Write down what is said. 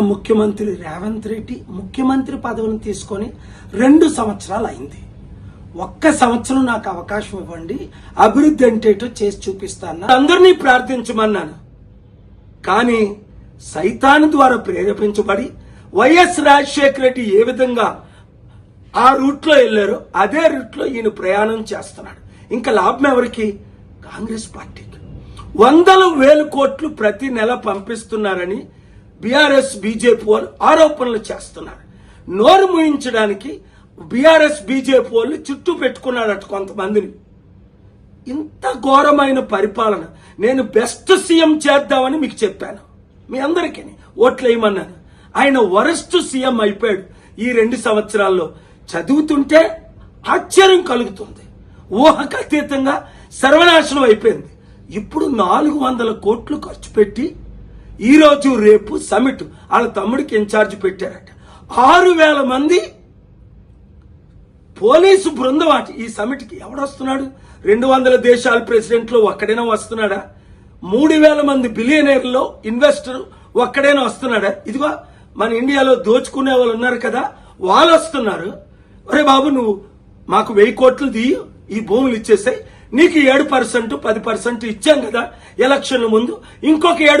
ముఖ్యమంత్రి రేవంత్ రెడ్డి ముఖ్యమంత్రి పదవిని తీసుకొని రెండు సంవత్సరాలు అయింది. ఒక్క సంవత్సరం నాకు అవకాశం ఇవ్వండి అభివృద్ధి అంటే చేసి చూపిస్తాను. అందరినీ ప్రార్థించమన్నాను. కానీ సైతాను ద్వారా ప్రేరేపించబడి వైఎస్ రాజశేఖర రెడ్డి ఏ విధంగా ఆ రూట్లో వెళ్ళారో అదే రూట్లో ఈయన ప్రయాణం చేస్తున్నాడు. ఇంకా లాభం ఎవరికి? కాంగ్రెస్ పార్టీకి. వందల వేల కోట్లు ప్రతి నెల పంపిస్తున్నారని బీఆర్ఎస్ బీజేపీ వాళ్ళు ఆరోపణలు చేస్తున్నారు. నోరు ముయించడానికి బీఆర్ఎస్ బీజేపీ వాళ్ళు చుట్టూ పెట్టుకున్నారట కొంతమందిని. ఇంత ఘోరమైన పరిపాలన నేను బెస్ట్ సీఎం చేద్దామని మీకు చెప్పాను. మీ అందరికీ ఓట్లు వేయమన్నాను. ఆయన వరస్ట్ సీఎం అయిపోయాడు. ఈ రెండు సంవత్సరాల్లో చదువుతుంటే ఆశ్చర్యం కలుగుతుంది. ఊహకు అతీతంగా సర్వనాశనం అయిపోయింది. ఇప్పుడు నాలుగు వందల కోట్లు ఖర్చు పెట్టి ఈ రోజు రేపు సమిట్ వాళ్ళ తమ్ముడికి ఇన్ఛార్జ్ పెట్టారట. ఆరు వేల మంది పోలీసు బృందం అట ఈ సమిట్కి ఎవడొస్తున్నాడు? రెండు వందల దేశాల ప్రెసిడెంట్లు ఒక్కడైనా వస్తున్నాడా? మూడు వేల మంది బిలియనీర్లో ఇన్వెస్టర్ ఒక్కడైనా వస్తున్నాడా? ఇదిగో మన ఇండియాలో దోచుకునే వాళ్ళు ఉన్నారు కదా వాళ్ళు వస్తున్నారు. అరే బాబు నువ్వు మాకు వెయ్యి కోట్లు తీయి ఈ భూములు ఇచ్చేసాయి. నీకు ఏడు పర్సెంట్ పది పర్సెంట్ ఇచ్చాం కదా ఎలక్షన్ ముందు. ఇంకొక ఏడు